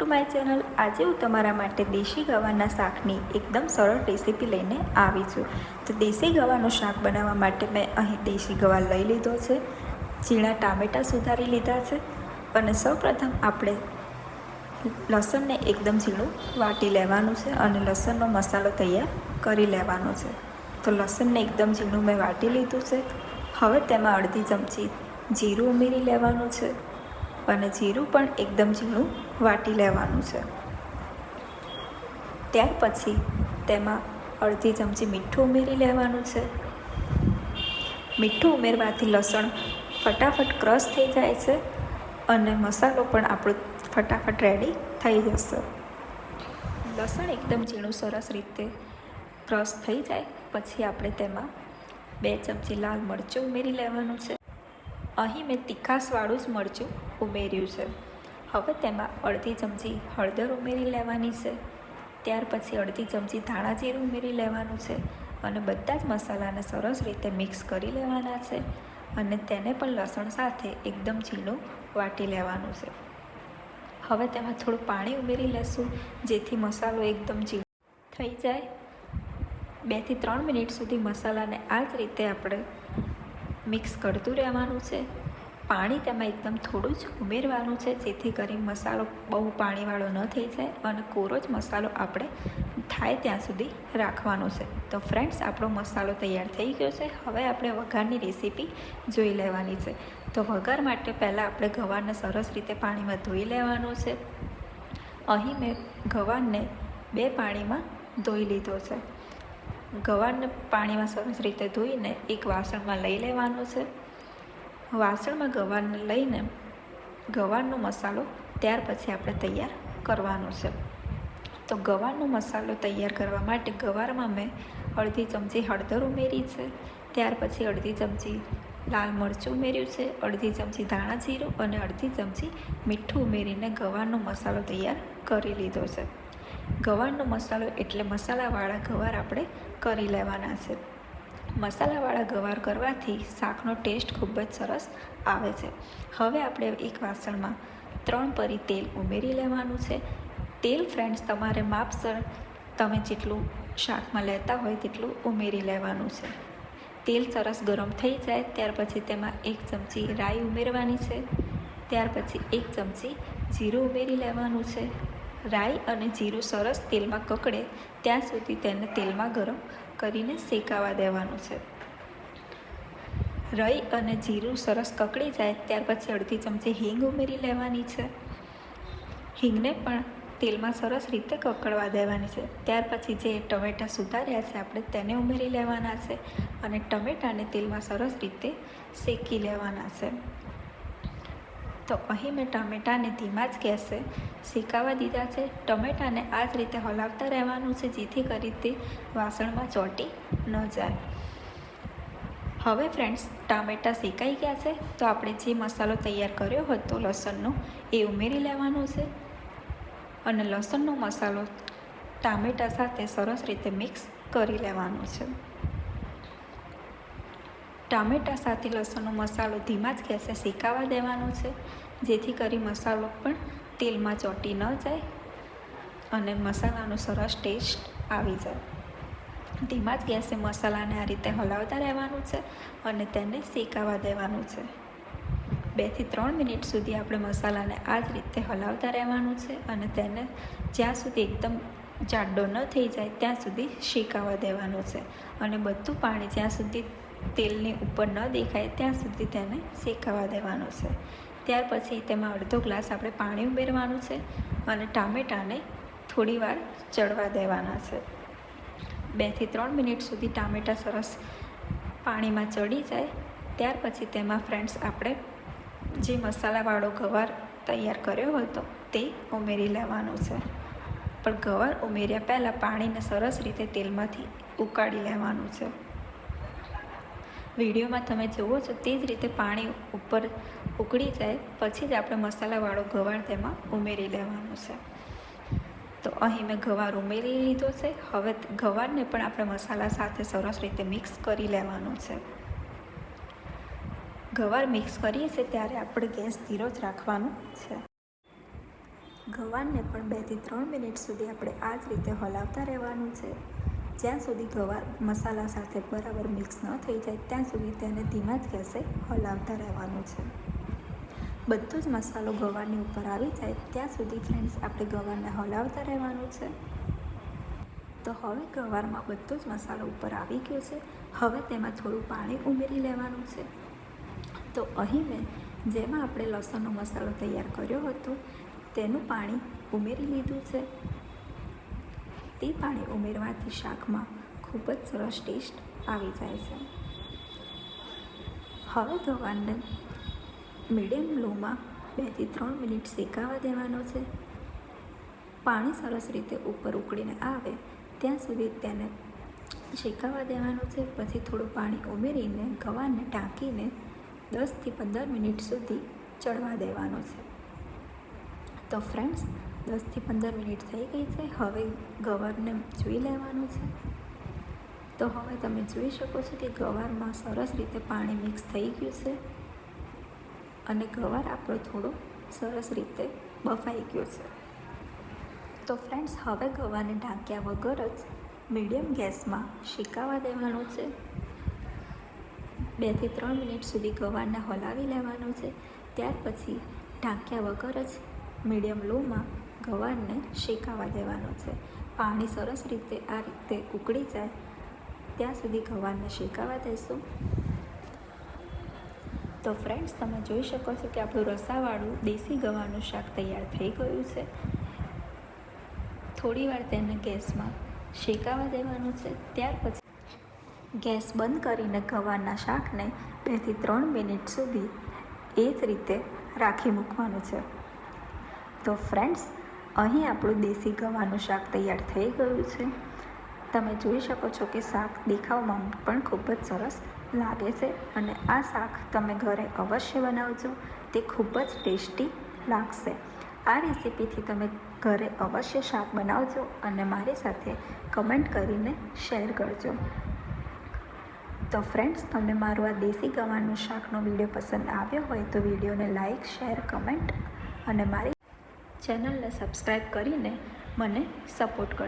To my channel આજે હું તમારા માટે દેશી ગવાના શાકની એકદમ સરળ રેસીપી લઈને આવી છું. તો દેશી ગવાનું શાક બનાવવા માટે મેં અહીં દેશી ગવા લઈ લીધો છે. ઝીણા ટામેટાં સુધારી લીધા છે. અને સૌપ્રથમ આપણે લસણને એકદમ ઝીણું વાટી લેવાનું છે અને લસણનો મસાલો તૈયાર કરી લેવાનો છે. તો લસણને એકદમ ઝીણું મેં વાટી લીધું છે. હવે તેમાં અડધી ચમચી જીરું ઉમેરી લેવાનું છે. અને જીરું પણ એકદમ ઝીણું વાટી લેવાનું છે. ત્યાર પછી તેમાં અડધી ચમચી મીઠું ઉમેરી લેવાનું છે. મીઠું ઉમેરવાથી લસણ ફટાફટ ક્રશ થઈ જાય છે અને મસાલો પણ આપણો ફટાફટ રેડી થઈ જશે. લસણ એકદમ ઝીણું સરસ રીતે ક્રશ થઈ જાય, પછી આપણે તેમાં બે ચમચી લાલ મરચું ઉમેરી લેવાનું છે. અહીં મેં તીખાસવાળું જ મરચું ઉમેર્યું છે. હવે તેમાં અડધી ચમચી હળદર ઉમેરી લેવાની છે. ત્યાર પછી અડધી ચમચી ધાણા જીરું ઉમેરી લેવાનું છે અને બધા જ મસાલાને સરસ રીતે મિક્સ કરી લેવાના છે અને તેને પણ લસણ સાથે એકદમ ઝીણું વાટી લેવાનું છે. હવે તેમાં થોડું પાણી ઉમેરી લેશું, જેથી મસાલો એકદમ ઝીણો થઈ જાય. બેથી ત્રણ મિનિટ સુધી મસાલાને આ જ રીતે આપણે મિક્સ કરતું રહેવાનું છે. પાણી તેમાં એકદમ થોડું જ ઉમેરવાનું છે, જેથી કરી મસાલો બહુ પાણીવાળો ન થઈ જાય અને કોરો જ મસાલો આપણે થાય ત્યાં સુધી રાખવાનો છે. તો ફ્રેન્ડ્સ આપણો મસાલો તૈયાર થઈ ગયો છે. હવે આપણે વઘારની રેસીપી જોઈ લેવાની છે. તો વઘાર માટે પહેલાં આપણે ગવારને સરસ રીતે પાણીમાં ધોઈ લેવાનું છે. અહીં મેં ગવારને બે પાણીમાં ધોઈ લીધો છે. ગવારને પાણીમાં સરસ રીતે ધોઈને એક વાસણમાં લઈ લેવાનું છે. વાસણમાં ગવારને લઈને ગવારનો મસાલો ત્યાર પછી આપણે તૈયાર કરવાનો છે. તો ગવારનો મસાલો તૈયાર કરવા માટે ગવારમાં મેં અડધી ચમચી હળદર ઉમેરી છે. ત્યાર પછી અડધી ચમચી લાલ મરચું ઉમેર્યું છે. અડધી ચમચી ધાણા જીરું અને અડધી ચમચી મીઠું ઉમેરીને ગવારનો મસાલો તૈયાર કરી લીધો છે. ગવારનો મસાલો એટલે મસાલાવાળા ગવાર આપણે કરી લેવાના છે. મસાલાવાળા ગવાર કરવાથી શાકનો ટેસ્ટ ખૂબ જ સરસ આવે છે. હવે આપણે એક વાસણમાં ત્રણ પરી તેલ ઉમેરી લેવાનું છે. તેલ ફ્રેન્ડ્સ તમારે માપસર તમે જેટલું શાકમાં લેતા હોય તેટલું ઉમેરી લેવાનું છે. તેલ સરસ ગરમ થઈ જાય, ત્યાર પછી તેમાં એક ચમચી રાઈ ઉમેરવાની છે. ત્યાર પછી એક ચમચી જીરું ઉમેરી લેવાનું છે. રાઈ અને જીરું સરસ તેલમાં કકડે ત્યાં સુધી તેને તેલમાં ગરમ કરીને શેકાવા દેવાનું છે. રઈ અને જીરું સરસ કકડી જાય, ત્યાર પછી અડધી ચમચી હિંગ ઉમેરી લેવાની છે. હિંગને પણ તેલમાં સરસ રીતે કકડવા દેવાની છે. ત્યાર પછી જે ટમેટાં સુધાર્યા છે, આપણે તેને ઉમેરી લેવાના છે અને ટમેટાને તેલમાં સરસ રીતે શેકી લેવાના છે. તો અહીં મેં ટામેટાને ધીમા જ ગેસે શેકાવા દીધા છે. ટમેટાને આ જ રીતે હલાવતા રહેવાનું છે જેથી કરી તે વાસણમાં ચોંટી ન જાય. હવે ફ્રેન્ડ્સ, ટામેટાં શેકાઈ ગયા છે. તો આપણે જે મસાલો તૈયાર કર્યો હતો લસણનો, એ ઉમેરી લેવાનો છે. અને લસણનો મસાલો ટામેટાં સાથે સરસ રીતે મિક્સ કરી લેવાનો છે. ટામેટાં સાથે લસણનો મસાલો ધીમા જ ગેસે શેકાવા દેવાનો છે, જેથી કરી મસાલો પણ તેલમાં ચોંટી ન જાય અને મસાલાનો સરસ ટેસ્ટ આવી જાય. ધીમા જ ગેસે મસાલાને આ રીતે હલાવતા રહેવાનું છે અને તેને શેકાવા દેવાનું છે. બેથી ત્રણ મિનિટ સુધી આપણે મસાલાને આ જ રીતે હલાવતા રહેવાનું છે અને તેને જ્યાં સુધી એકદમ જાડો ન થઈ જાય ત્યાં સુધી શેકાવા દેવાનું છે અને બધું પાણી જ્યાં સુધી તેલની ઉપર ન દેખાય ત્યાં સુધી તેને શેકાવા દેવાનું છે. ત્યાર પછી તેમાં અડધો ગ્લાસ આપણે પાણી ઉમેરવાનું છે અને ટામેટાને થોડીવાર ચડવા દેવાના છે. બેથી ત્રણ મિનિટ સુધી ટામેટાં સરસ પાણીમાં ચડી જાય. ત્યાર પછી તેમાં ફ્રેન્ડ્સ આપણે જે મસાલાવાળો ગવાર તૈયાર કર્યો હતો તે ઉમેરી લેવાનો છે. પણ ગવાર ઉમેર્યા પહેલાં પાણીને સરસ રીતે તેલમાંથી ઉકાળી લેવાનું છે. વિડીયોમાં તમે જુઓ છો તે જ રીતે પાણી ઉપર ઉકળી જાય, પછી જ આપણે મસાલાવાળો ગવાર તેમાં ઉમેરી લેવાનો છે. તો અહીં મેં ગવાર ઉમેરી લીધો છે. હવે ગવારને પણ આપણે મસાલા સાથે સરસ રીતે મિક્સ કરી લેવાનો છે. ગવાર મિક્સ કરીએ છીએ ત્યારે આપણે ગેસ ધીરો જ રાખવાનો છે. ગવારને પણ બેથી ત્રણ મિનિટ સુધી આપણે આ જ રીતે હલાવતા રહેવાનું છે. જ્યાં સુધી ગવાર મસાલા સાથે બરાબર મિક્સ ન થઈ જાય, ત્યાં સુધી તેને ધીમા જ ગેસે હલાવતા રહેવાનું છે. બધો જ મસાલો ગવારની ઉપર આવી જાય, ત્યાં સુધી ફ્રેન્ડ્સ, આપણે ગવારને હલાવતા રહેવાનું છે. તો હવે ગવારમાં બધો જ મસાલો ઉપર આવી ગયો છે. હવે તેમાં થોડું પાણી ઉમેરી લેવાનું છે. તો અહીં મેં જેમાં આપણે લસણનો મસાલો તૈયાર કર્યો હતો, તેનું પાણી ઉમેરી લીધું છે. તે પાણી ઉમેરવાથી શાકમાં ખૂબ જ સરસ ટેસ્ટ આવી જાય છે. હવે ગવારને મીડિયમ લોમાં બેથી ત્રણ મિનિટ શેકાવા દેવાનો છે. પાણી સરસ રીતે ઉપર ઉકળીને આવે, ત્યાં સુધી તેને શેકાવા દેવાનું છે. પછી થોડું પાણી ઉમેરીને ગવારને ટાંકીને દસથી પંદર મિનિટ સુધી ચડવા દેવાનો છે. તો ફ્રેન્ડ્સ દસથી પંદર મિનિટ થઈ ગઈ છે. હવે ગવારને જોઈ લેવાનું છે. તો હવે તમે જોઈ શકો છો કે ગવારમાં સરસ રીતે પાણી મિક્સ થઈ ગયું છે અને ગવાર આપણો થોડો સરસ રીતે બફાઈ ગયો છે. તો ફ્રેન્ડ્સ હવે ગવારને ઢાંક્યા વગર જ મીડિયમ ગેસમાં શેકાવા દેવાનું છે. બેથી ત્રણ મિનિટ સુધી ગવારને હલાવી લેવાનું છે. ત્યાર પછી ઢાંક્યા વગર જ મીડિયમ લોમાં ગવારને શેકાવા દેવાનો છે. પાણી સરસ રીતે આ રીતે ઉકળી જાય, ત્યાં સુધી ગવારને શેકાવા દેશું. તો ફ્રેન્ડ્સ તમે જોઈ શકો છો કે આપણું રસાવાળું દેશી ગવાનું શાક તૈયાર થઈ ગયું છે. થોડીવાર તેને ગેસમાં શેકાવા દેવાનું છે. ત્યાર પછી ગેસ બંધ કરીને ગવારના શાકને બેથી ત્રણ મિનિટ સુધી એ જ રીતે રાખી મૂકવાનું છે. તો ફ્રેન્ડ્સ અહીં આપણું દેશી ગવાનું શાક તૈયાર થઈ ગયું છે. તમે જોઈ શકો છો કે શાક દેખાવમાં પણ ખૂબ જ સરસ લાગે છે અને આ શાક તમે ઘરે અવશ્ય બનાવજો, તે ખૂબ જ ટેસ્ટી લાગશે. આ રેસીપીથી તમે ઘરે અવશ્ય શાક બનાવજો અને મારી સાથે કમેન્ટ કરીને શેર કરજો. તો ફ્રેન્ડ્સ તમને મારું આ દેશી ગવાનું શાકનો વીડિયો પસંદ આવ્યો હોય તો વિડીયોને લાઇક શેર કમેન્ટ અને મારી ચેનલને સબસ્ક્રાઈબ કરીને મને સપોર્ટ કરજો.